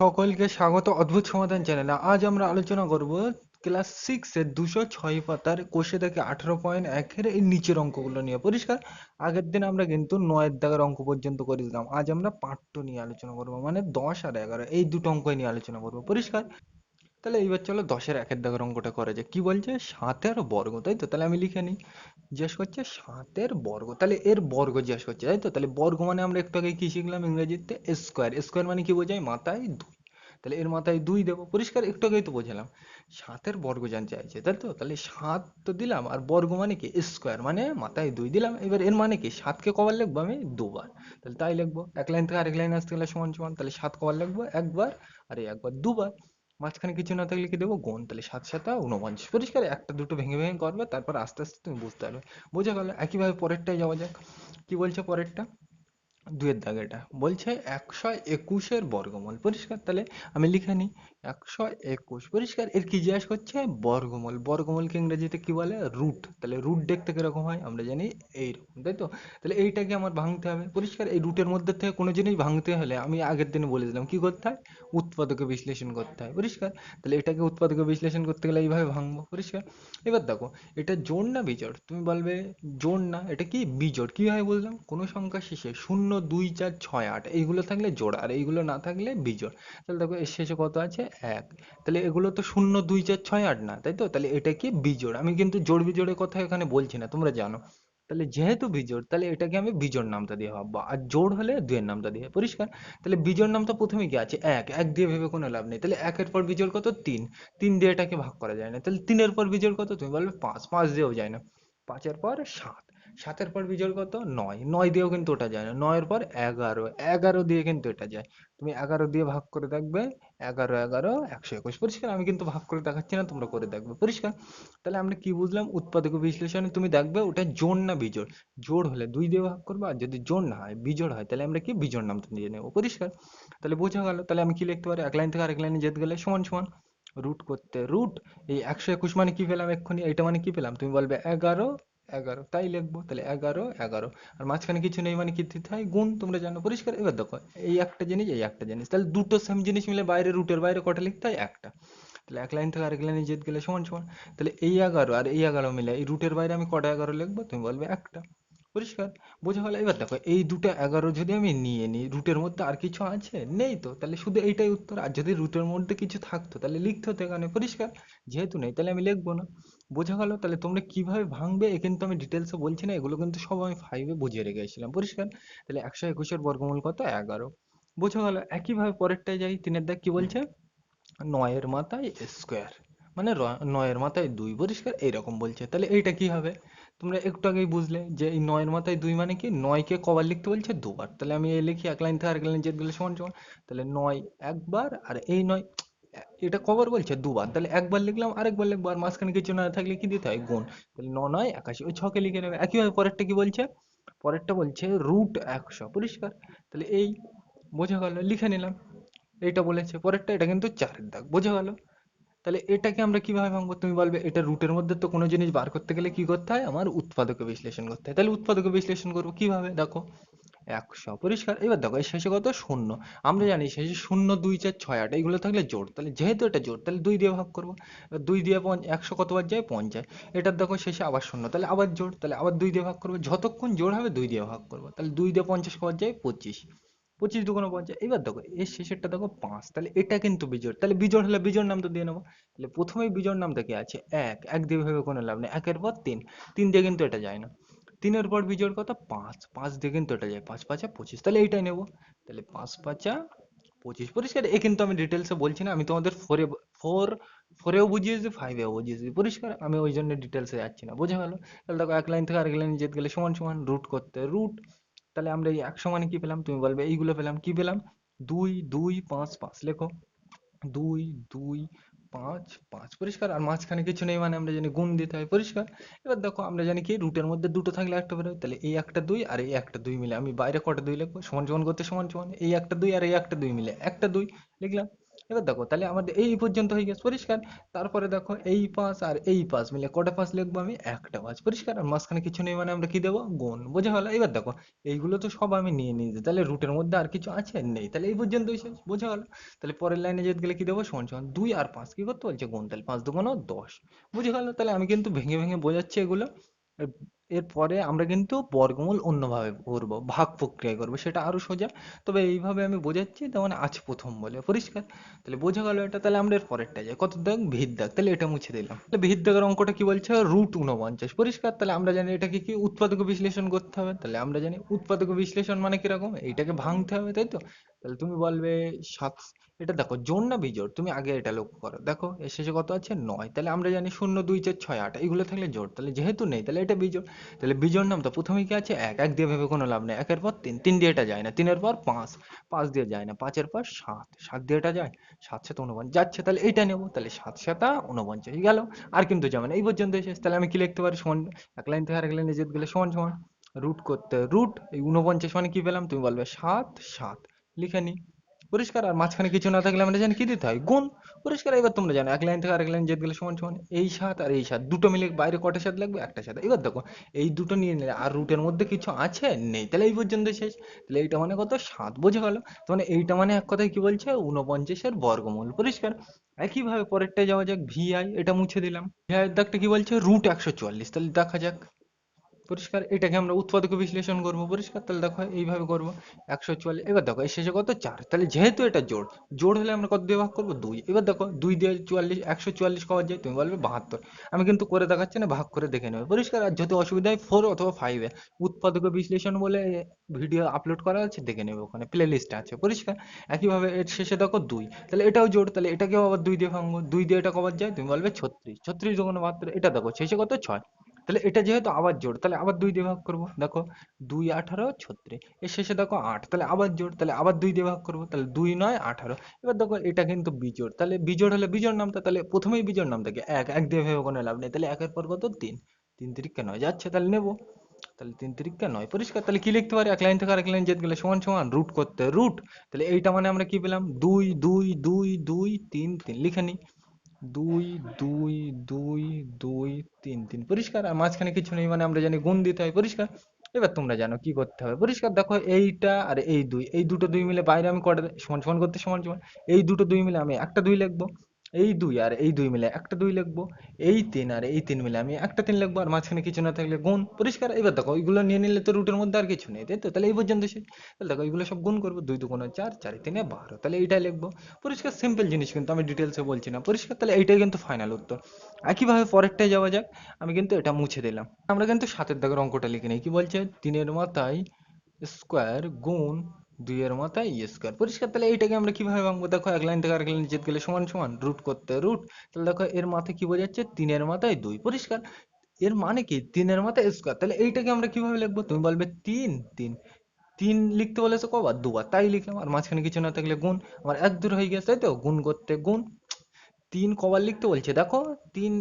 সকলকে স্বাগত, অদ্ভুত সমাধান চ্যানেলে। আজ আমরা আলোচনা করব ক্লাস সিক্স এর দুশো ছয় পাতার কোষে থেকে আঠারো পয়েন্ট একের এই নিচের অঙ্কগুলো নিয়ে। পরিষ্কার? আগের দিন আমরা কিন্তু নয়ের দাগের অঙ্ক পর্যন্ত করে দিলাম আজ আমরা পাঠ্য নিয়ে আলোচনা করব মানে দশ আর এগারো। এই দুটো অঙ্ক নিয়ে আলোচনা করব। পরিষ্কার? তাহলে এইবার চলো দশের একের দাগের অঙ্কটা করা যায় কি বলছে? সাতের বর্গ, তাই তো? তাহলে আমি লিখে নিই। জিজ্ঞেস করছে, সাতের বর্গ, তাহলে এর বর্গ জিজ্ঞেস করছে, তাই তো? তাহলে বর্গ মানে আমরা একটু আগে কি শিখলাম ইংরেজিতে? স্কোয়ার। স্কোয়ার মানে কি বোঝায়? মাথায় দুই। তাহলে এর মাথায় দুই দেবো। পরিষ্কার, একটু আগেই তো বোঝালাম। সাতের বর্গ জানতে চাইছে, তাই তো? তাহলে সাত তো দিলাম, আর বর্গ মানে কি? স্কোয়ার মানে মাথায় দুই দিলাম। এবার এর মানে কি? সাতকে কবার লিখব আমি? দুবার। তাহলে তাই লিখব। এক লাইন থেকে আরেক লাইন আসতে গেলে সমান সমান। তাহলে সাত কবার লিখব একবার, আর একবার দুবার। মাঝখানে কিছু না থাকলে কি দেবো? গুণ। তাহলে সাত সাতা উনপঞ্চাশ পরিষ্কার। একটা দুটো ভেঙে ভেঙে করবে, তারপর আস্তে আস্তে তুমি বুঝতে পারবে। বোঝা গেল। একইভাবে পরেরটায় যাওয়া যাক। কি বলছে পরেরটা? দুয়ের দাগ এটা বলছে একশো একুশের বর্গমূল। পরিষ্কার? তাহলে আমি লিখে নিই। একশো একুশ। পরিষ্কার, এর কি জিজ্ঞাসা করছে? বর্গমূল। বর্গমূলকে ইংরেজিতে কি বলে? রুট। তাহলে রুট দেখতে কীরকম হয়? আমরা জানি এইরকম, তাই তো? তাহলে এইটাকে আমার ভাঙতে হবে? পরিষ্কার, এই রুটের মধ্যে থেকে কোনো জিনিস ভাঙতে হলে আমি আগের দিনে বলে দিলাম কি করতে হয়? উৎপাদকে বিশ্লেষণ করতে হয়, পরিষ্কার? তাহলে এটাকে উৎপাদকে বিশ্লেষণ করতে গেলে এইভাবে ভাঙবো, পরিষ্কার? এবার দেখো, এটা জোড় না বিজোড়? তুমি বলবে জোড় না, এটা কি বিজোড়? কীভাবে বললাম? কোনো সংখ্যা শেষে শূন্য, দুই, চার, ছয়, আট, এইগুলো থাকলে জোড়, আর এইগুলো না থাকলে বিজোড়। তাহলে দেখো, এর শেষে কত আছে? এক। তাহলে এগুলো তো শূন্য দুই চার ছয় আট না, তাই তো? তাহলে এটা কি বিজোড়? আমি কিন্তু জোড় বিজোড়ের কথা এখানে বলছি না, তোমরা জানো। তাহলে যেহেতু বিজোড়, তাহলে এটাকে আমি বিজোড় নামটা দিয়ে ভাববো। আর জোড় হলে দুইয়ের নামটা দিয়ে, পরিষ্কার? তাহলে বিজোড় নামটা প্রথমে কি আছে? এক। এক দিয়ে ভেবে কোনো লাভ নেই। তাহলে একের পর বিজোড় কত? তিন। তিন দিয়ে এটাকে ভাগ করা যায় না। তাহলে তিনের পর বিজোড় কত? তুমি বলবে পাঁচ। পাঁচ দিয়েও যায় না। পাঁচের পর সাত। সাতের পর বিজোড় কত? নয়। নয় দিয়েও কিন্তু ওটা যায় না। নয়ের পর এগারো। এগারো দিয়ে কিন্তু এটা যায়। তুমি এগারো দিয়ে ভাগ করে দেখবে এগারো এগারো, একশো একুশ পরিষ্কার। আমি কিন্তু ভাগ করে দেখাচ্ছি না, তোমরা করে দেখবে। পরিষ্কার? তাহলে আমরা কি বুঝলাম? উৎপাদক বিশ্লেষণে তুমি দেখবে ওটা জোড় না বিজোড়? জোড় হলে দুই দিয়ে ভাগ করবে, আর যদি জোড় না হয়, বিজোড় হয়, তাহলে আমরা কি বিজোড় নামটা নিয়ে নেব? পরিষ্কার? তাহলে বোঝা গেল। তাহলে আমি কি লিখতে পারি? এক লাইন থেকে আরেক লাইনে যেতে গেলে সমান সমান। রুট করতে রুট এই একশো একুশ মানে কি পেলাম এক্ষুনি? এটা মানে কি পেলাম? তুমি বলবে এগারো এগারো, তাই লিখব? তাহলে এগারো এগারো। আর মাঝখানে কিছু নেই মানে কি দিতে হয় গুণ, তোমরা জানো। পরিষ্কার? এবার দেখো, এই একটা জিনিস, এই একটা জিনিস। তাহলে দুটো সেম জিনিস মিলে বাইরে রুটের বাইরে কটা লিখতে হয়? একটা। তাহলে এক লাইন থেকে আরেক লাইনে যেতে গেলে সমান সমান। তাহলে এই এগারো আর এই এগারো মিলে, এই রুটের বাইরে আমি কটা এগারো লিখব? তুমি বলবে একটা। পরিষ্কার? বোঝা গেল, এবার দেখো, এই দুটো এগারো যদি আমি নিয়ে নিই রুটের মধ্যে আর কিছু আছে? নেই তো। তাহলে শুধু এইটাই উত্তর। আর যদি রুটের মধ্যে কিছু থাকতো, তাহলে লিখতে হতো এখানে পরিষ্কার। যেহেতু নেই, তাহলে আমি লিখব না। বোঝা গেল, তাহলে তোমরা কীভাবে ভাঙবে? এ কিন্তু আমি ডিটেলসে বলছি না, এগুলো কিন্তু সব আমি ফাইভে বুঝিয়ে রেখে এসেছিলাম। পরিষ্কার? তাহলে একশো একুশের বর্গমূল কত? এগারো। বোঝা গেল, একইভাবে পরেরটায় যাই, তিনের দাগ কি বলছে? নয়ের মাথায় স্কোয়ার মানে নয়ের মাথায় দুই, পরিষ্কার? এইরকম বলছে। তাহলে এইটা কি হবে? তোমরা একটু আগেই বুঝলে যে এই নয়ের মাথায় দুই মানে কি? নয়কে কবার লিখতে বলছে দুবার। তাহলে আমি এই লিখি, এক লাইন থেকে আরেক লাইন যেতে গেলে সমান সমান। তাহলে নয় একবার আর এই নয়, এটা কবার বলছে দুবার। তাহলে একবার লিখলাম, আরেকবার লিখব, আর মাঝখানে কিছু না থাকলে কি দিতে হয়? গুণ। তাহলে ন নয়, একাশি, ওই ছকে লিখে নেবে। একইভাবে পরেরটা কি বলছে? পরেরটা বলছে রুট একশো, পরিষ্কার। তাহলে এই বোঝা গেল, লিখে নিলাম। এইটা বলেছে, পরেরটা, এটা কিন্তু চারের দাগ, বোঝা গেল। তাহলে এটাকে আমরা কীভাবে ভাঙবো? তুমি বলবে এটা রুটের মধ্যে তো কোনো জিনিস বার করতে গেলে কি করতে হয়? আমার উৎপাদকে বিশ্লেষণ করতে হয়। তাহলে উৎপাদকে বিশ্লেষণ করব কীভাবে? দেখো, একশো পরিষ্কার এবার দেখো শেষে কত? শূন্য। আমরা জানি শেষে শূন্য, দুই, চার, ছয়, আট এগুলো থাকলে জোর। তাহলে যেহেতু এটা জোর, তাহলে দুই দিয়ে ভাগ করব। দুই দিয়ে একশো কতবার যায়? পঞ্চাশ। এটার দেখো শেষে আবার শূন্য। তাহলে আবার জোড় তাহলে আবার দুই দিয়ে ভাগ করব। যতক্ষণ জোর হবে দুই দিয়ে ভাগ করব। তাহলে দুই দিয়ে পঞ্চাশ কবার যায় পঁচিশ। পঁচিশ দুগুণে পঞ্চাশ এবার দেখো, এর শেষেরটা দেখো পাঁচ, তাহলে এটা কিন্তু বিজোড়, তাহলে বিজোড় হলে বিজোড় তো দিয়ে নেব, তাহলে প্রথমেই বিজোড় নামটা কি আছে? এক এক দিয়ে ভেবে কোনো লাভ নেই, একের পর তিন তিন দিয়ে কিন্তু এটা যায় না, তিনের পর বিজোড় কত? পাঁচ পাঁচ দিয়ে কিন্তু এটা যায়, পাঁচ পাঁচা পঁচিশ, তাহলে এইটাই নেব, তাহলে পাঁচ পাঁচা পঁচিশ পরিষ্কার এ কিন্তু আমি ডিটেলসে বলছি না, আমি তোমাদের ফোরে ফোর ফোরেও বুঝিয়ে বুঝিয়েছি ফাইভেও বুঝিয়ে বুঝিয়েছি পরিষ্কার, আমি ওই জন্য ডিটেলসে যাচ্ছি না, বোঝা গেল, তাহলে দেখো এক লাইন থেকে আরেক লাইন যেতে গেলে সমান সমান রুট করতে রুট তাহলে আমরা এই একশো মানে কি পেলাম? তুমি বলবে এইগুলো পেলাম। কি পেলাম? দুই দুই, পাঁচ পাঁচ। লেখো। দুই দুই, পাঁচ পাঁচ। পরিষ্কার? আর মাঝখানে কিছু নেই মানে আমরা জানি গুণ দিতে হয়। পরিষ্কার? এবার দেখো, আমরা জানি কি? রুটের মধ্যে দুটো থাকলে একটা বেরোয় তাহলে এই একটা দুই আর এই একটা দুই মিলে। আমি বাইরে কটা দুই লিখব? সমান সমান করতে সমান সমান। এই একটা দুই আর এই একটা দুই মিলে। একটা দুই, লিখলাম। এবার দেখো, তাহলে আমাদের এই পর্যন্ত হয়ে গেছে পরিষ্কার। তারপরে দেখো, এই পাশ আর এই পাশ মিলে কটা পাশ লিখব আমি? একটা পাশ পরিষ্কার? আর মাঝখানে কিছু নেই মানে আমরা কি দেবো? গুণ। বোঝা গেলো? এবার দেখো, এইগুলো তো সব আমি নিয়ে নিয়েছি। তাহলে রুটের মধ্যে আর কিছু আছে? নেই। তাহলে এই পর্যন্তই শেষ, বোঝা গেলো? তাহলে পরের লাইনে যেতে গেলে কি দেবো? সমান সমান দুই আর পাঁচ। কি করতে বলছে? গুণ। তাহলে পাঁচ দুগুণ দশ। বুঝে গেলো? তাহলে আমি কিন্তু ভেঙে ভেঙে বোঝাচ্ছি এগুলো। এরপরে আমরা কিন্তু বর্গমূল অন্যভাবে করব, ভাগ প্রক্রিয়া করব, সেটা আরও সোজা। তবে এইভাবে আমি বোঝাচ্ছি তেমন আছে প্রথম বলে, পরিষ্কার? তাহলে বোঝা গেল এটা, তাহলে আমরা এর পরেরটা যাই। কত দাগ? ভিত দাগ। তাহলে এটা মুছে দিলাম। তাহলে ভিত দাগের অঙ্কটা কি বলছে? রুট উনপঞ্চাশ পরিষ্কার? তাহলে আমরা জানি এটাকে কি উৎপাদক বিশ্লেষণ করতে হবে? তাহলে আমরা জানি উৎপাদক বিশ্লেষণ মানে কীরকম? এইটাকে ভাঙতে হবে, তাই তো? তাহলে তুমি বলবে সাত এটা দেখো জোড় না বিজোড়, তুমি আগে এটা লক্ষ্য করো। দেখো, এর শেষে কত আছে? নয়। তাহলে আমরা জানি শূন্য, দুই, চার, ছয়, আট। এগুলো থাকলে জোড়। তাহলে যেহেতু নেই, তাহলে এটা বিজোড়। তাহলে বিজোড় নাম তো প্রথমে কি আছে? এক। এক দিয়ে ভেবে কোনো লাভ নেই। একের পর তিন। তিন দিয়ে এটা যায় না। তিনের পর পাঁচ। পাঁচ দিয়ে যায় না। পাঁচের পর সাত। সাত দিয়ে এটা যায়? সাত সাথে উনপঞ্চাশ। যাচ্ছে, তাহলে এইটা নেব। তাহলে সাত, সাতা উনপঞ্চাশ। গেল। আর কিন্তু যাবে না। এই পর্যন্ত শেষ। তাহলে আমি কি লিখতে পারি? সমান, এক লাইন থেকে আরেক লাইনে যেতে গেলে সমান সমান। রুট করতে, রুট, এই উনপঞ্চাশ মানে কি পেলাম? তুমি বলবে সাত সাত। লিখে নি। পরিষ্কার, আর মাঝখানে কিছু না থাকলে আমরা জানি কি দিতে হয়? গুণ। পরিষ্কার, এবার তোমরা জানো, এক লাইন থেকে আরেক লাইন যেতে গেলে সমান সমান। এই সাত আর এই সাত দুটো মিলে বাইরে কটা সাত লাগবে? একটা সাত এবার দেখো, এই দুটো নিয়ে নিলে, আর রুটের মধ্যে কিছু আছে? নেই। তাহলে এই পর্যন্ত শেষ। তাহলে এইটা মানে কত? সাত বোঝা গেল। মানে এইটা মানে এক কথায় কি বলছে? উনপঞ্চাশের বর্গমূল। পরিষ্কার? একইভাবে পরেরটা যাওয়া যাক ভিআই এটা মুছে দিলাম। ভিআই দাগটা কি বলছে? রুট একশো চুয়াল্লিশ। তাহলে দেখা যাক। পরিষ্কার, এটাকে আমরা উৎপাদক বিশ্লেষণ করব। পরিষ্কার? তাহলে দেখো এইভাবে করব। একশো চুয়াল্লিশ, এবার দেখো এর শেষে কত? চার। তাহলে যেহেতু এটা জোড় জোড় হলে আমরা কত দিয়ে ভাগ করব? দুই। এবার দেখো দুই দিয়ে চুয়াল্লিশ, একশো চুয়াল্লিশ কবার যায়, তুমি বলবে বাহাত্তর। আমি কিন্তু করে দেখাচ্ছি না, ভাগ করে দেখে নেবে। পরিষ্কার? আর যদি অসুবিধা হয় ফোর অথবা ফাইভে উৎপাদক বিশ্লেষণ বলে ভিডিও আপলোড করা আছে, দেখে নেবে ওখানে। প্লে লিস্ট আছে, পরিষ্কার? একইভাবে এর শেষে দেখো দুই। তাহলে এটাও জোর তাহলে এটাকেও আবার দুই দিয়ে ভাঙবো। দুই দিয়ে এটা কবার যায়, তুমি বলবে ছত্রিশ। ছত্রিশ যখন বাহাত্তর এটা দেখো শেষে কত? ছয়। তাহলে এটা যেহেতু আবার জোড়, তাহলে আবার দুই দিয়ে ভাগ করব, দেখো দুই আঠারো ছত্রিশ এর শেষে দেখো আট, তাহলে আবার জোড়, তাহলে আবার দুই দিয়ে ভাগ করব, তাহলে দুই নয় আঠারো, এবার দেখো এটা কিন্তু বিজোড়, তাহলে বিজোড় হলে বিজোড় নামটা, তাহলে প্রথমেই বিজোড় নাম থাকে এক এক দিয়ে ভেবে কোনো লাভ নেই, তাহলে একের পর কত? তিন তিন তিরিককে নয়, যাচ্ছে তাহলে নেব, তাহলে তিন তিরিককে নয়, পরিষ্কার, তাহলে কি লিখতে পারি? এক লাইন থেকে আরেক লাইন যেতে গেলে সমান সমান রুট করতে রুট তাহলে এইটা মানে আমরা কি পেলাম? দুই দুই দুই দুই, তিন তিন, লিখে নিই। দুই দুই দুই দুই, তিন তিন। পরিষ্কার? আর মাঝখানে কিছু নেই মানে আমরা জানি গুণ দিতে হয়। পরিষ্কার? এবার তোমরা জানো, কি করতে হবে? পরিষ্কার, দেখো, এইটা আর এই দুই। এই দুটো দুই মিলে বাইরে আমি কটা সমান সমান করতে সমান সমান। এই দুটো দুই মিলে আমি একটা দুই লিখব। এই দুই আর এই দুই মিলে একটা দুই লিখব, এই তিন আর এই তিন মিলে আমি একটা তিন লিখব, আর মাঝখানে কিছু না থাকলে গুণ, পরিষ্কার। এবার দেখো ওইগুলো নিয়ে নিলে তো রুটের মধ্যে আর কিছু নেই, তাই তো? তাহলে এই পর্যন্ত শেষ। তাহলে দেখো, এগুলো সব গুণ করব, দুই দুগুণ চার চার তিনে বারো। তাহলে এইটাই লিখব। পরিষ্কার সিম্পল জিনিস কিন্তু আমি ডিটেলসে বলছি না। পরিষ্কার, তাহলে এইটাই কিন্তু ফাইনাল উত্তর। একইভাবে পরেরটায় যাওয়া যাক, আমি কিন্তু এটা মুছে দিলাম। আমরা কিন্তু সাতের দাগের অঙ্কটা লিখে নিই। কি বলছে? তিনের মাথায় স্কোয়ার গুণ দুইয়ের মাথায় ই স্কোয়ার পরিষ্কার, তাহলে এইটাকে আমরা কীভাবে ভাঙবো? দেখো এক লাইন থেকে আরেক লাইন যেতে গেলে সমান সমান রুট করতে রুট তাহলে দেখো এর মাথায় কি বোঝাচ্ছে তিনের মাথায় দুই। পরিষ্কার? এর মানে কি? তিনের মাথায় স্কোয়ার তাহলে এইটাকে আমরা কীভাবে লিখব? তুমি বলবে তিন তিন। তিন লিখতে বলেছে কবার? দুবার। তাই লিখলাম। আর মাঝখানে কিছু না থাকলে গুণ। আমার এক দূর হয়ে গেছে, তাই তো? গুণ করতে গুণ। তিন কবার লিখতে বলছে। দেখো, তিন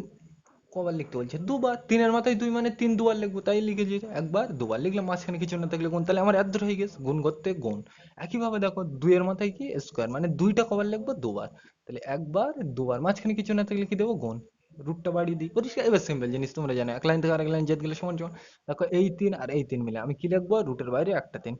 কবার লিখতে বলছে, দুবার, তিনের মাথায় দুই মানে তিন দুবার লিখব, তাই লিখেছি একবার, দুবার লিখলাম মাঝখানে কিছু না থাকলে গুণ, তাহলে আমার এক হয়ে গেছে, গুণ করতে গুণ। একইভাবে দেখো, দুইয়ের মাথায় কি? স্কোয়ার মানে দুইটা কবার লিখব, দুবার। তাহলে একবার, দুবার, মাঝখানে কিছু না থাকলে কি দেবো? গুণ। রুটটা বাড়িয়ে দিই। পরিষ্কার, এবার সিম্পল জিনিস, তোমরা জানো, এক লাইন থেকে আরেক লাইন যেতে গেলে সমান সমান। দেখো, এই তিন আর এই তিন মিলে আমি কি লিখব? রুটের বাইরে একটা তিন।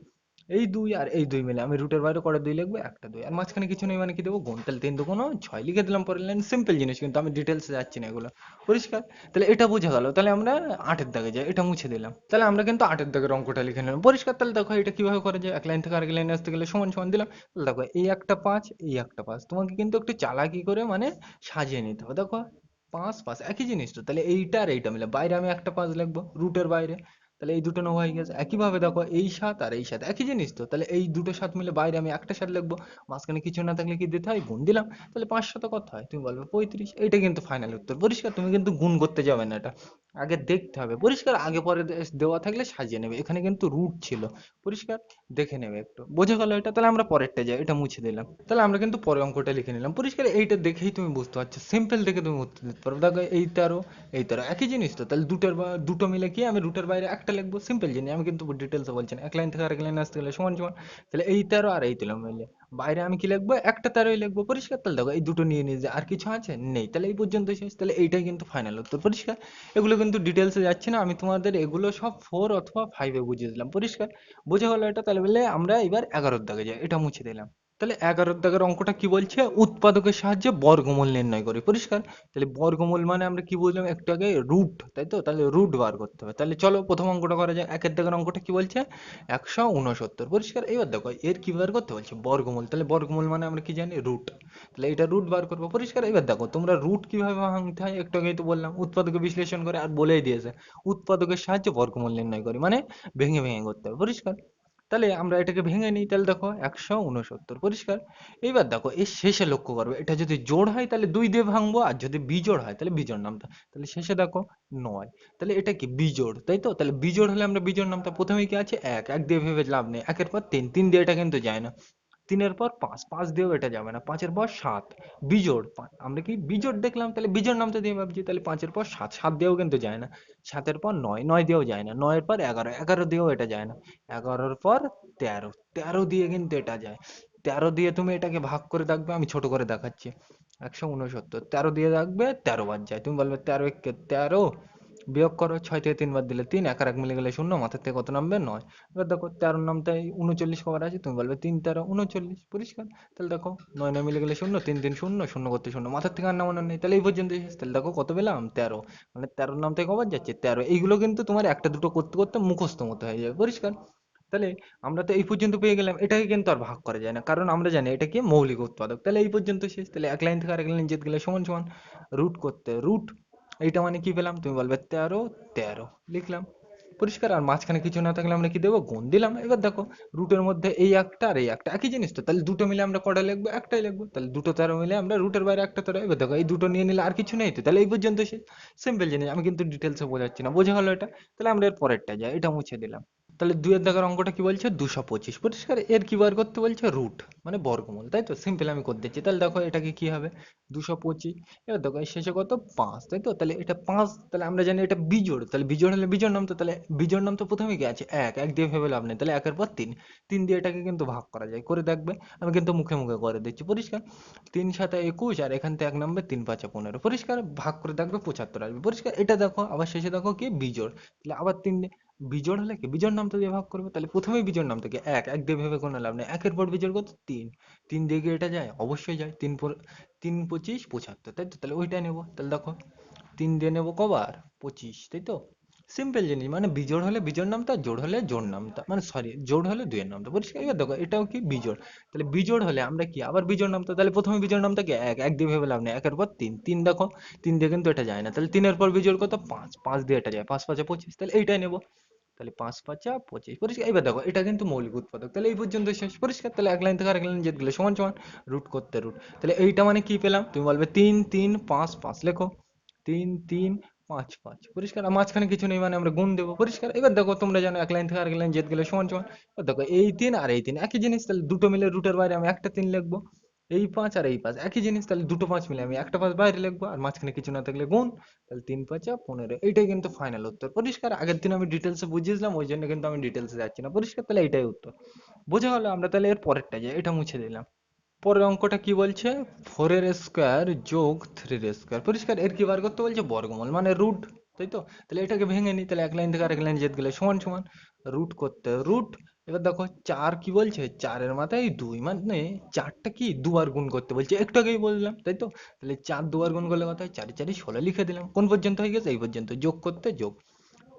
এই দুই আর এই দুই মিলে। আমি রুটের বাইরে কটা দুই লিখব, একটা দুই। আর মাঝখানে কিছু নেই মানে কি দেবো? গুণ তাহলে তিন দুগুণ ছয় লিখে দিলাম পরের লাইন সিম্পল জিনিস কিন্তু, আমি ডিটেলসে যাচ্ছি না এগুলো। পরিষ্কার? তাহলে এটা বোঝা গেল। তাহলে আমরা আটের দাগে যাই, এটা মুছে দিলাম। তাহলে আমরা কিন্তু আটের দাগের অঙ্কটা লিখে নিলাম। পরিষ্কার? তাহলে দেখো এটা কীভাবে করা যায়? এক লাইন থেকে আরেক লাইনে আসতে গেলে সমান সমান দিলাম। তাহলে দেখো, এই একটা পাঁচ, এই একটা পাঁচ। তোমাকে কিন্তু একটু চালাকি করে মানে সাজিয়ে নিতে হবে। দেখো, পাঁচ পাঁচ। একই জিনিস তো। তাহলে এইটা আর এইটা মিলে। বাইরে আমি একটা পাঁচ লিখব রুটের বাইরে। তাহলে এই দুটো নেওয়া হয়ে গেছে। একইভাবে দেখো এই সাত আর এই সাত, একই জিনিস তো। তাহলে এই দুটো সাত মিলে বাইরে আমি একটা সাত লিখব। মাঝখানে কিছু না থাকলে কি দিতে হয়? গুণ দিলাম। তাহলে পাঁচ শত কত হয়। তুমি বলবে পঁয়ত্রিশ। এইটা কিন্তু ফাইনাল উত্তর। পরিষ্কার, তুমি কিন্তু গুণ করতে যাবে না এটা। আগে দেখতে হবে। পরিষ্কার আগে পরে দেওয়া থাকলে সাজিয়ে নেবে। এখানে কিন্তু রুট ছিল। পরিষ্কার দেখে নেবে একটু। বোঝা গেল এটা? তাহলে আমরা পরেরটা যাই, এটা মুছে দিলাম। তাহলে আমরা কিন্তু পরে অঙ্কটা লিখে নিলাম। পরিষ্কার এইটা দেখেই তুমি বুঝতে পারছ। সিম্পল দেখে তুমি উত্তর দিতে পারো দেখো এই তেরো এই তেরো একই জিনিস তো। তাহলে দুটোর দুটো মিলে কি? আমি রুটের বাইরে একটা লিখব। সিম্পল জিনিস। আমি কিন্তু ডিটেলসে বলছি না। এক লাইন থেকে আরেক লাইন আসতে গেলে সমান সমান। তাহলে এই তেরো আর এই তেরো মিলে। বাইরে আমি কি লিখব? একটা তেরোই লিখব, পরিষ্কার? তাহলে দেখো, এই দুটো নিয়ে নিয়ে যে আর কিছু আছে? নেই। তাহলে এই পর্যন্ত শেষ। তাহলে এইটাই কিন্তু ফাইনাল উত্তর। পরিষ্কার? এগুলো কিন্তু ডিটেলসে যাচ্ছে না। আমি তোমাদের এগুলো সব ফোর অথবা ফাইভে বুঝিয়ে দিলাম। পরিষ্কার? বোঝা গেলো এটা? তাহলে বলে আমরা এবার এগারোর দাগে যাই। এটা মুছে দিলাম। তাহলে এগারোর দাগের অঙ্কটা কি বলছে? উৎপাদকের সাহায্যে বর্গমূল নির্ণয় করি। পরিষ্কার? তাহলে বর্গমূল মানে আমরা কি বুঝলাম একটু আগে রুট তাই তো? তাহলে রুট বার করতে হবে। তাহলে চলো প্রথম অঙ্কটা করা যায় একের দাগের অঙ্কটা কি বলছে? একশো উনসত্তর পরিষ্কার? এবার দেখো, এর কি বার করতে বলছে? বর্গমূল। তাহলে বর্গমূল মানে আমরা কি জানি? রুট তাহলে এটা রুট বার করব। পরিষ্কার? এবার দেখো, তোমরা রুট কীভাবে ভাঙতে হয়? একটু আগেই তো বললাম, উৎপাদকে বিশ্লেষণ করে আর বলেই দিয়েছে। উৎপাদকের সাহায্যে বর্গমূল নির্ণয় করি। মানে ভেঙে ভেঙে করতে হবে। পরিষ্কার? তাহলে আমরা এটাকে ভেঙে নিই, তাহলে দেখো একশো উনসত্তর পরিষ্কার? এইবার দেখো, এর শেষে লক্ষ্য করবে, এটা যদি জোড় হয় তাহলে দুই দিয়ে ভাঙবো, আর যদি বিজোড় হয় তাহলে বিজোড় নামটা তাহলে শেষে দেখো নয়, তাহলে এটা কি বিজোড়, তাই তো? তাহলে বিজোড় হলে আমরা বিজোড় নামটা প্রথমে কি আছে? এক এক দিয়ে ভেবে লাভ নেই, একের পর তিন তিন দিয়ে এটা কিন্তু যায় না। তিনের পর পাঁচ পাঁচ দিয়েও এটা যাবে না, পাঁচের পর সাত, বিজোড় আমরা কি বিজোড় দেখলাম, তাহলে বিজোড় নামটা দিয়ে ভাবছি, তাহলে পাঁচের পর সাত সাত দিয়েও কিন্তু যায় না, সাতের পর নয় নয় দিয়েও যায় না, নয়ের পর এগারো এগারো দিয়েও এটা যায় না, এগারোর পর তেরো তেরো দিয়ে কিন্তু এটা যায়, তেরো দিয়ে তুমি এটাকে ভাগ করে দেখবে, আমি ছোট করে দেখাচ্ছি, একশো উনসত্তর, তেরো দিয়ে রাখবে তেরো বার যায়, তুমি বলবে তেরো একে তেরো বিয়োগ করো, ছয় থেকে তিনবার দিলে তিন, এক আর এক মিলে গেলে শূন্য, মাথার থেকে কত নামবে? নয়। এবার দেখো তেরোর নামটাই উনচল্লিশ কবার আছে, তুমি বলবে তিন, তেরো, উনচল্লিশ, পরিষ্কার। তাহলে দেখো, নয় নয় মিলে গেলে শূন্য, তিন তিন শূন্য শূন্য করতে শূন্য, মাথার থেকে আর নামানো নেই। তাহলে এই পর্যন্ত তাহলে দেখো কত পেলাম? তেরো। মানে নাম থেকে কবার যাচ্ছে? তেরো। এইগুলো কিন্তু তোমার একটা দুটো করতে করতে মুখস্থ মতো হয়ে যাবে, পরিষ্কার? তাহলে আমরা তো এই পর্যন্ত পেয়ে গেলাম। এটাকে কিন্তু আর ভাগ করা যায় না, কারণ আমরা জানি এটা কি মৌলিক উৎপাদক। তাহলে এই পর্যন্ত শেষ। তাহলে এক লাইন থেকে আরেক লাইন যেতে গেলে সমান সমান রুট করতে রুট এইটা মানে কি পেলাম? তুমি বলবে তেরো তেরো। লিখলাম। পরিষ্কার, আর মাঝখানে কিছু না থাকলে আমরা কি দেবো? গুণ দিলাম। এবার দেখো রুটের মধ্যে এই একটা আর এই একটা। একই জিনিস তো তাহলে দুটো মিলে আমরা কটা লিখব? একটাই লিখব। তাহলে দুটো তেরো মিলে আমরা রুটের বাইরে একটা তেরো। এবার দেখো, এই দুটো নিয়ে নিলে আর কিছু নেই তো? তাহলে এই পর্যন্ত সে সিম্পল জিনিস। আমি কিন্তু ডিটেলসে বোঝাচ্ছি না। বোঝা গেলো এটা? তাহলে আমরা এর পরেরটা যাই। এটা মুছে দিলাম। তাহলে দুইয়ের দাগের অঙ্কটা কি বলছে? দুশো পঁচিশ। পরিষ্কার, এর কি বার করতে বলছে? রুট মানে বর্গমূল, তাই তো? সিম্পল আমি করে দিচ্ছি। তাহলে দেখো এটাকে কি হবে? দুশো পঁচিশ। এবার দেখো শেষে কত? পাঁচ, তাই তো? তাহলে এটা পাঁচ, তাহলে আমরা জানি এটা বিজোড়। তাহলে বিজোড় হলে বিজোড় নাম তো, তাহলে বিজোড় নাম তো প্রথমে কি আছে এক। এক দিয়ে ভেবে লাভ নেই। তাহলে একের পর তিন। তিন দিয়ে এটাকে কিন্তু ভাগ করা যায়। করে দেখবে। আমি কিন্তু মুখে মুখে করে দিচ্ছি। পরিষ্কার? তিন সাথে একুশ আর এখান থেকে এক নম্বর তিন পাঁচা পনেরো। পরিষ্কার? ভাগ করে দেখবে পঁচাত্তর আসবে। পরিষ্কার? এটা দেখো, আবার শেষে দেখো কি? বিজোড়। তাহলে আবার তিন দিয়ে বিজোড় হলে কি? বিজোড় নামটা দিয়ে ভাগ করবে? তাহলে প্রথমেই বিজোড় নাম থেকে এক। এক দিয়ে ভেবে কোনো লাভ নেই। একের পর বিজোড় কত তিন। তিন দিয়ে কি এটা যায়? অবশ্যই যায়। তিন পর- তিন পঁচিশ, পঁচাত্তর। তাই তো? তাহলে ওইটা নেব। তাহলে দেখো, তিন দিয়ে নেব কবার? পঁচিশ। তাই তো? সিম্পল জিনিস। মানে বিজোড় হলে বিজোড় নামটা, জোড় হলে জোড় নামটা। মানে সরি জোড় হলে দুইয়ের নামটা। পরিষ্কার এবার দেখো, এটাও কি বিজোড়? তাহলে বিজোড় হলে আমরা কি? আবার বিজোড় নামটা? তাহলে প্রথমে বিজোড় নামটা কি? এক। এক দিয়ে ভেবে লাভ নেই। একের পর তিন। তিন দেখো, তিন দিয়ে কিন্তু এটা যায় না। তাহলে তিনের পর বিজোড় কত? পাঁচ। পাঁচ দিয়ে এটা যায়। পাঁচ, পাঁচে পঁচিশ। তাহলে এইটাই নেব। তাহলে পাঁচ পাঁচা পঁচিশ, পরিষ্কার। এবার দেখো, এটা কিন্তু মৌলিক উৎপাদক। তাহলে এই পর্যন্ত শেষ। পরিষ্কার। তাহলে এক লাইন থেকে আরেক লাইন যেতে গেলে সমান সমান রুট করতে রুট তাহলে এইটা মানে কি পেলাম? তুমি বলবে তিন তিন, পাঁচ পাঁচ। লেখো। তিন তিন, পাঁচ পাঁচ। পরিষ্কার। আর মাঝখানে কিছু নেই মানে আমরা গুণ দেবো। পরিষ্কার। এবার দেখো তোমরা জানো এক লাইন থেকে আরেক লাইন যেতে গেলে সমান। সমান দেখো এই তিন আর এই তিন। একই জিনিস, তাহলে দুটো মিলে রুটের বাইরে আমি একটা তিন লিখব। এই পাঁচ আর এই পাঁচ, একই জিনিস তাহলে দুটো পাঁচ মিলে আমি একটা পাঁচ বাইরে লিখব আর মাঝখানে কিছু না থাকলে গুণ, তাহলে তিন পাঁচা পনেরো। এইটাই কিন্তু ফাইনাল উত্তর। পরিষ্কার, আগের দিন আমি ডিটেলসে বুঝিয়েছিলাম, ওই জন্য কিন্তু আমি ডিটেলসে যাচ্ছি না। পরিষ্কার, তাহলে এটাই উত্তর। বোঝা গেল আমরা তাহলে এর পরেরটা যাই এটা মুছে দিলাম। পরের অঙ্কটা কি বলছে? ফোর এর স্কোয়ার যোগ থ্রি এর স্কোয়ার পরিষ্কার, এর কি বার করতে বলছে? বর্গমূল মানে রুট তাই তো? তাহলে এটাকে ভেঙে নিই, তাহলে এক লাইন থেকে আরেক লাইন যেতে গেলে সমান সমান। রুট করতে রুট এবার দেখো চার কি বলছে? চারের মাথায় দুই মানে চারটা কি দুবার গুণ করতে বলছে? একটু আগেই বললাম, তাই তো? তাহলে চার দুবার গুণ করলে কথা চারি চারি ষোলো লিখে দিলাম। কোন পর্যন্ত হয়ে গেছে? এই পর্যন্ত। যোগ করতে যোগ।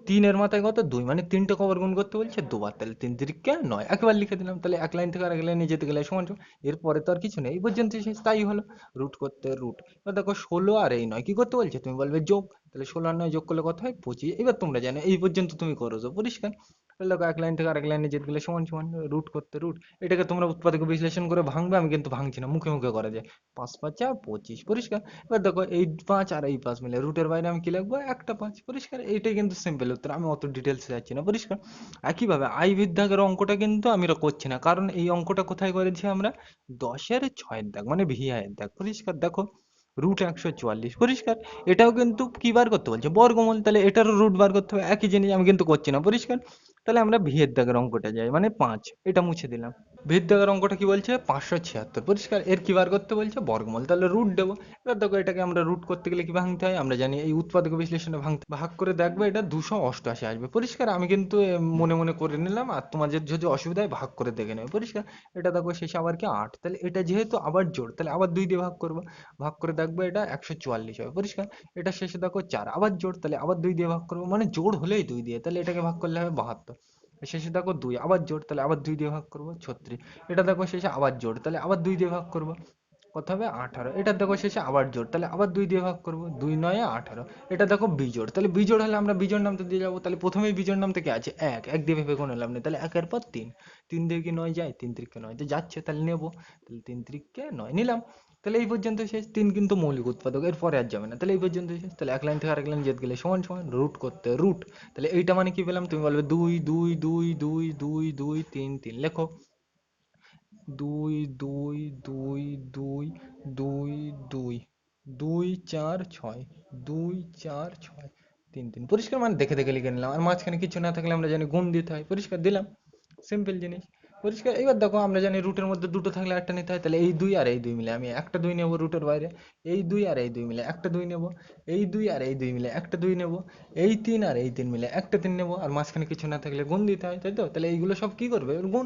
তিনের মাথায় কত? দুই মানে তিনটে কবার গুণ করতে বলছে? দুবার। তাহলে তিন তিরিকে নয়। একবার লিখে দিলাম। তাহলে এক লাইন থেকে আরেক লাইনে যেতে গেলে সমান এরপরে তো আর কিছু নেই। এই পর্যন্ত শেষ। তাই হলো। রুট করতে রুট। এবার দেখো ষোলো আর এই নয় কি করতে বলছে? তুমি বলবে যোগ। তাহলে ষোলো আর নয় যোগ করলে কত হয়? পঁচিশ। এবার তোমরা জানো, এই পর্যন্ত তুমি করেছ। পরিষ্কার? তাহলে দেখো এক লাইন থেকে আরেক লাইনে যেতে গেলে সমান সমান রুট করতে রুট এটাকে তোমরা উৎপাদক বিশ্লেষণ করে ভাঙবে, আমি কিন্তু ভাঙছি না, মুখে মুখে করা যায় পাঁচ পাঁচা পঁচিশ পরিষ্কার। এবার দেখো এই পাঁচ আর এই পাঁচ মিলে রুটের বাইরে আমি কি লিখব? একটা পাঁচ পরিষ্কার, এইটাই কিন্তু সিম্পল উত্তর, আমি অত ডিটেলসে যাচ্ছি না, পরিষ্কার। একইভাবে আই বিদ্যাগের অঙ্কটা কিন্তু আমি করছি না, কারণ এই অঙ্কটা কোথায় করেছি আমরা? দশের ছয়ের দাগ মানে ভিআইয়ের দাগ, পরিষ্কার। দেখো রুট একশো চুয়াল্লিশ, পরিষ্কার। এটাও কিন্তু কি বার করতে বলছে? বর্গমূল, তাহলে এটারও রুট বার করতে হবে, একই জিনিস আমি কিন্তু করছি না, পরিষ্কার। তাহলে আমরা ভি এর দাগের অঙ্কটা যাই মানে পাঁচ এটা মুছে দিলাম। ভির অঙ্কটা কি বলছে? পাঁচশো ছিয়াত্তর। পরিষ্কার, এর কি বার করতে বলছে? বর্গমূল। তাহলে রুট দেবো। এবার দেখো এটাকে আমরা রুট করতে গেলে কি ভাঙতে হয়? আমরা জানি এই উৎপাদক বিশ্লেষণে ভাঙতে ভাগ করে দেখবে এটা দুশো অষ্টআশি আসবে। পরিষ্কার, আমি কিন্তু মনে মনে করে নিলাম আর তোমাদের যদি অসুবিধা হয় ভাগ করে দেখে নেবে। পরিষ্কার, এটা দেখো শেষে আবার কি আট। তাহলে এটা যেহেতু আবার জোড়, তাহলে আবার দুই দিয়ে ভাগ করব। ভাগ করে দেখবে এটা একশো চুয়াল্লিশ হবে। পরিষ্কার, এটা শেষে দেখো চার। আবার জোড়, তাহলে আবার দুই দিয়ে ভাগ করব। মানে জোড় হলেই দুই দিয়ে। তাহলে এটাকে ভাগ করলে হবে বাহাত্তর। শেষে দেখো দুই, আবার জোড়, তাহলে আবার দুই দিয়ে ভাগ করব, ছত্রিশ। এটা দেখো শেষে আবার জোড়, তাহলে আবার দুই দিয়ে ভাগ করব। কত হবে? আঠারো। এটা দেখো শেষে আবার জোড়। তাহলে আবার দুই দিয়ে ভাগ করব। দুই নয়, আঠারো। এটা দেখো বিজোড়। তাহলে বিজোড় হলে আমরা বিজোড় নামতে দিয়ে যাব। তাহলে প্রথমেই বিজোড় নাম থেকে আছে? এক। এক দিয়ে ভেবে কোনো লাভ নেই। তাহলে একের পর তিন। তিন দিয়ে কি নয় যায়? তিন তিরিখকে নয়। তো যাচ্ছে, তাহলে নেব। তাহলে তিন তিরিখকে নয়। নিলাম। তাহলে এই পর্যন্ত শেষ। তিন কিন্তু মৌলিক উৎপাদক। এরপরে আর যাবে না। তাহলে এই পর্যন্ত শেষ। তাহলে এক লাইন থেকে আরেক লাইন যেতে গেলে সমান সমান রুট করতে রুট তাহলে এইটা মানে কি পেলাম? তুমি বলবে দুই দুই দুই দুই দুই দুই, তিন তিন। লেখো। দুই দুই দুই দুই দুই দুই দুই, চার, ছয়, দুই, চার, ছয়, তিন তিন। পরিষ্কার মানে দেখে দেখে লিখে নিলাম। আর মাঝখানে কিছু না থাকলে আমরা জানি গুণ দিতে হয়। পরিষ্কার দিলাম। সিম্পল জিনিস। পরিষ্কার, এবার দেখো আমরা জানি রুটের মধ্যে দুটো থাকলে একটা নিতে হয়, তাহলে এই দুই আর এই দুই মিলে, আমি একটা দুই নেব রুটের বাইরে, এই দুই আর এই দুই মিলে, একটা দুই নেব, এই দুই আর এই দুই মিলে, একটা দুই নেব, এই তিন আর এই তিন মিলে, একটা তিন নেব, আর মাঝখানে কিছু না থাকলে গুণ দিতে হয়, তাই তো? তাহলে এইগুলো সব কি করবে? গুণ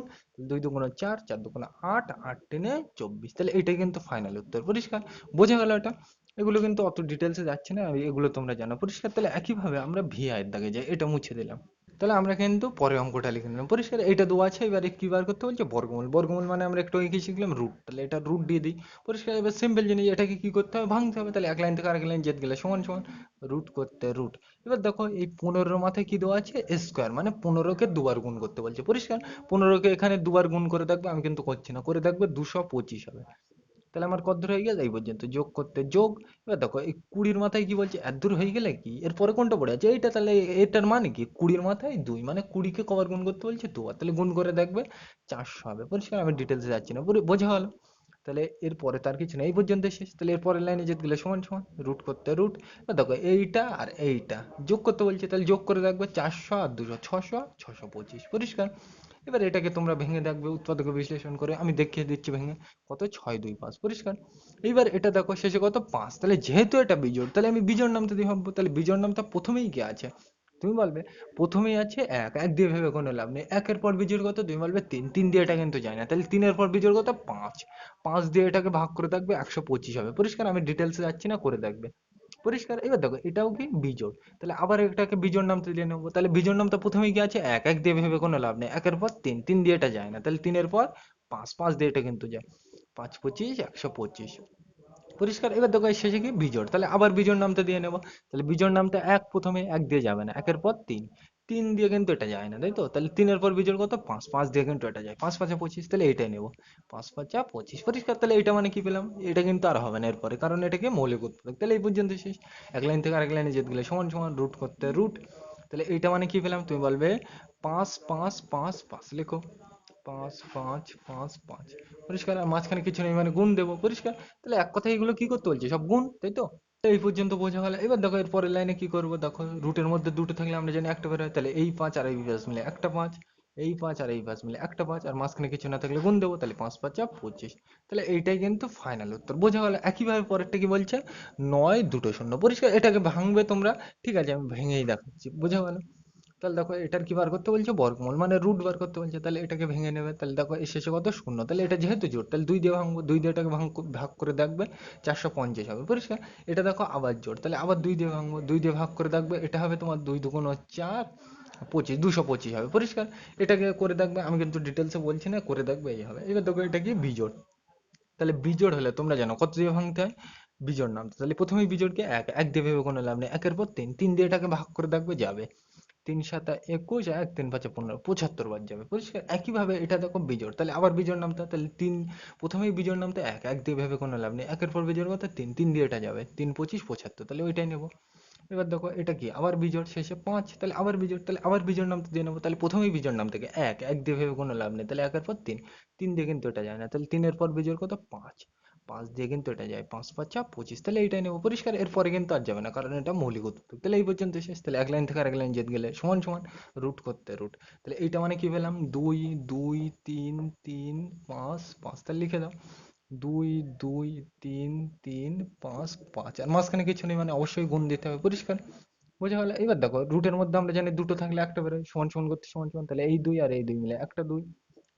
দুই দুগুণ চার চার দুগুণ আট আট টেনে চব্বিশ, তাহলে এটাই কিন্তু ফাইনাল উত্তর, পরিষ্কার? বোঝা গেল এটা? এগুলো কিন্তু অত ডিটেলসে যাচ্ছে না, এগুলো তোমরা জানো, পরিষ্কার? তাহলে একইভাবে আমরা ভি আয়ের দাগে যাই, এটা মুছে দিলাম। তাহলে আমরা কিন্তু পরে অঙ্কটা লিখে নিলাম। পরিষ্কার এইটা দেওয়া আছে, এবারে কি বার করতে বলছে বর্গমূল। বর্গমূল মানে আমরা একটু আগে কি শিখলাম? রুট তাহলে এটা রুট দিয়ে দিই। পরিষ্কার, এবার সিম্পল জিনিস, এটাকে কি করতে হবে? ভাঙতে হবে। তাহলে এক লাইন থেকে আরেক লাইন যেতে গেলে সমান সমান। রুট করতে রুট এবার দেখো, এই পনেরোর মাথায় কি দেওয়া আছে? স্কোয়ার মানে পনেরোকে দুবার গুণ করতে বলছে। পরিষ্কার? পনেরোকে এখানে দুবার গুণ করে দেখবে, আমি কিন্তু করছি না। করে দেখবে দুশো পঁচিশ হবে। তাহলে আমার কত দূর হয়ে গেছে এই পর্যন্ত। যোগ করতে, যোগ, এবার দেখো, এই কুড়ির মাথায় কি বলছে? এত দূর হয়ে গেলে কি? এরপরে কোনটা পড়ে আছে? এইটা তাহলে এটার মানে কি? কুড়ির মাথায় দুই মানে কুড়িকে কবার গুণ করতে বলছে দুবার তাহলে গুণ করে দেখবে চারশো হবে। পরিষ্কার, আমি ডিটেলসে যাচ্ছি না। বোঝা হলো। তাহলে এরপরে তার কিছু নেই, এই পর্যন্ত শেষ। তাহলে এরপরের লাইনে যেতে গেলে সমান সমান রুট করতে রুট দেখো, এইটা আর এইটা। যোগ করতে বলছে, তাহলে যোগ করে দেখবে চারশো আর দুশো, ছশো ছশো পঁচিশ। পরিষ্কার? এবার এটাকে তোমরা ভেঙে দেখবে, উৎপাদক বিশ্লেষণ করে, আমি দেখিয়ে দিচ্ছি ভেঙে। কত? ছয়, দুই, পাঁচ, পরিষ্কার। এইবার এটা দেখো, শেষে কত? পাঁচ। তাহলে যেহেতু এটা বিজোড়, তাহলে আমি বিজোড় নামতে দিয়ে ভাববো। তাহলে বিজোড় নামটা প্রথমেই কি আছে? তুমি বলবে, প্রথমেই আছে এক। এক দিয়ে ভেবে কোনো লাভ নেই। একের পর বিজোড় কত? তুমি বলবে, তিন। তিন দিয়ে এটা কিন্তু যায় না। তাহলে তিনের পর বিজোড় কত? পাঁচ। পাঁচ দিয়ে এটাকে ভাগ করে দেখবে, একশো পঁচিশ হবে। পরিষ্কার, আমি ডিটেলসে যাচ্ছি না, করে দেখবে। পরিষ্কার। এবার দেখো, এটাও কি বিজোড়? তাহলে আবার এটাকে বিজোড় নাম দিয়ে নেব। তাহলে বিজোড় নাম তো প্রথমেই কি আছে? এক এক দিয়ে ভেবে কোনো লাভ নেই। একের পর তিন তিন দিয়ে এটা যায় না। তাহলে তিনের পর পাঁচ পাঁচ দিয়ে এটা কিন্তু যায়। পাঁচ, পঁচিশ, একশো পঁচিশ। পরিষ্কার? এবার দেখো শেষে কি? বিজোড়। তাহলে আবার বিজোড় নামটা দিয়ে নেব। তাহলে বিজোড় নামটা এক, প্রথমে এক দিয়ে যাবে না। একের পর তিন। তিন দিয়ে কিন্তু এটা যায় না, তাই তো? তাহলে তিনের পর বিজোড় কত? পাঁচ পাঁচ দিয়ে কিন্তু এটা যায়। পাঁচ, পাঁচে পঁচিশ, তাহলে এইটাই নেব। পাঁচ, পাঁচা পঁচিশ পরিষ্কার তাহলে এটা মানে কি পেলাম? এটা কিন্তু আর হবে না এরপরে, কারণ এটাকে মৌলিক উৎপাদক। তাহলে এই পর্যন্ত শেষ। এক লাইন থেকে আরেক লাইনে যেতে গেলে সমান সমান রুট করতে রুট তাহলে এইটা মানে কি পেলাম? তুমি বলবে পাঁচ পাঁচ পাঁচ পাঁচ, লেখো। পাঁচ পাঁচ পাঁচ পাঁচ। পরিষ্কার, আর মাঝখানে কিছু নেই মানে গুণ দেবো। পরিষ্কার। তাহলে এক কথায় এগুলো কি করতে বলছে? সব গুণ, তাই তো? এই পর্যন্ত বোঝা গেল। এবার দেখো এর পরের লাইনে কি করব? দেখো রুটের মধ্যে দুটো থাকলে আমরা জানি একটা বের হয়, তাহলে এই পাঁচ আর এই পাঁচ মিলে একটা পাঁচ, এই পাঁচ আর এই পাঁচ মিলে একটা পাঁচ, আর মাঝখানে কিছু না থাকলে গুণ দেবো, তাহলে পাঁচ পাঁচ, আর পঁচিশ। তাহলে এইটাই কিন্তু ফাইনাল উত্তর। বোঝা গেল, একইভাবে পরেরটা কি বলছে? নয়, দুটো শূন্য। পরিষ্কার, এটাকে ভাঙবে তোমরা। ঠিক আছে, আমি ভেঙেই দেখাচ্ছি। বোঝা গেল? তাহলে দেখো এটার কি বার করতে বলছে? বর্গমূল মানে রুট বার করতে বলছে। তাহলে এটাকে ভেঙে নেবে। তাহলে দেখো শেষে কত? শূন্য। তাহলে এটা যেহেতু জোট, তাহলে দুই দিয়ে ভাঙবো দুই দিয়ে এটাকে ভাঙ ভাগ করে দেখবে চারশো পঞ্চাশ হবে। পরিষ্কার? এটা দেখো আবার জোট। তাহলে আবার দুই দিয়ে ভাঙবো। দুই দিয়ে ভাগ করে দেখবে এটা হবে তোমার দুই দুগুণ চার, পঁচিশ, দুশো পঁচিশ হবে। পরিষ্কার? এটাকে করে দেখবে, আমি কিন্তু ডিটেলসে বলছি না, করে দেখবে এই হবে। এবার দেখো এটা কি? বিজোড় তাহলে বিজোড় হলে তোমরা জানো কত দিয়ে ভাঙতে হয়? বিজোড় নামতে। তাহলে প্রথমেই বিজোড়কে এক। এক দিয়ে ভেবে কোনো লাভ নেই। একের পর তিন। তিন দিয়ে এটাকে ভাগ করে দেখবে যাবে। তিন সাতা একুশ, এক তিন পাঁচে পনেরো, পঁচাত্তর বার যাবে। পরিষ্কার, একইভাবে এটা দেখো বিজোড়। তাহলে আবার বিজোড় নামতে তাহলে তিন, প্রথমেই বিজোড় নামতে এক এক দিয়ে ভেবে কোনো লাভ নেই। একের পর বিজোড় কত? তিন তিন দিয়ে এটা যাবে, তিন পঁচিশ, পঁচাত্তর। তাহলে ওইটাই নেব। এবার দেখো এটা কি? আবার বিজোড়, শেষে পাঁচ, তাহলে আবার বিজোড়, তাহলে আবার বিজোড় নামতে দিয়ে নেব। তাহলে প্রথমেই বিজোড় নাম থেকে এক এক দিয়ে ভেবে কোনো লাভ নেই। তাহলে একের পর তিন তিন দিয়ে কিন্তু এটা যায় না। তাহলে তিনের পর বিজোড় কত? পাঁচ। পাঁচ দিয়ে কিন্তু এটা যায়, পাঁচ পাঁচা পঁচিশ, তাহলে এইটাই নেব, পরিষ্কার। এরপরে কিন্তু আর যাবে না, কারণ এটা মৌলিক উত্তর তাহলে এই পর্যন্ত শেষ, তাহলে এক লাইন থেকে আরেক লাইন যেতে গেলে সমান সমান রুট করতে রুট তাহলে এইটা মানে কি পেলাম? দুই দুই, তিন তিন, পাঁচ পাঁচ, তাহলে লিখে দাও। দুই দুই, তিন তিন, পাঁচ পাঁচ। আর মাঝখানে কিছু নেই মানে অবশ্যই গুণ দিতে হবে, পরিষ্কার? বোঝা গেল? এবার দেখো রুটের মধ্যে আমরা জানি দুটো থাকলে একটা বেরোয়, সমান সমান করতে সমান সমান, তাহলে এই দুই আর এই দুই মিলে একটা দুই।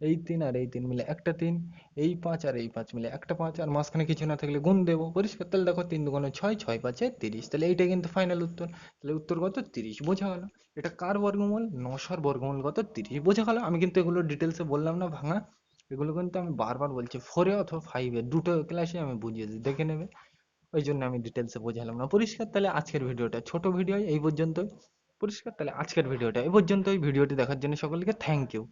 এই তিন আর এই তিন মিলে একটা তিন, এই পাঁচ আর এই পাঁচ মিলে একটা পাঁচ, আর মাঝখানে কিছু না থাকলে গুণ দেবো। পরিষ্কার, তাহলে দেখো তিন দুগুণে ছয় ছয় পাঁচে তিরিশ। তাহলে এইটা কিন্তু ফাইনাল উত্তর। তাহলে উত্তর কত? তিরিশ, বোঝা গেল। এটা কার বর্গমূল? নশোর বর্গমূল কত? তিরিশ, বোঝা গেল। আমি কিন্তু এগুলো ডিটেলসে বললাম না, ভাঙা। এগুলো কিন্তু আমি বারবার বলছি ফোরে অথবা ফাইভে দুটো ক্লাসে আমি বুঝিয়েছি দেখে নেবে। ওই জন্য আমি ডিটেলসে বোঝালাম না। পরিষ্কার, তাহলে আজকের ভিডিওটা ছোট ভিডিও এই পর্যন্তই। পরিষ্কার, তাহলে আজকের ভিডিওটা এই পর্যন্তই। ভিডিওটি দেখার জন্য সকলকে থ্যাংক ইউ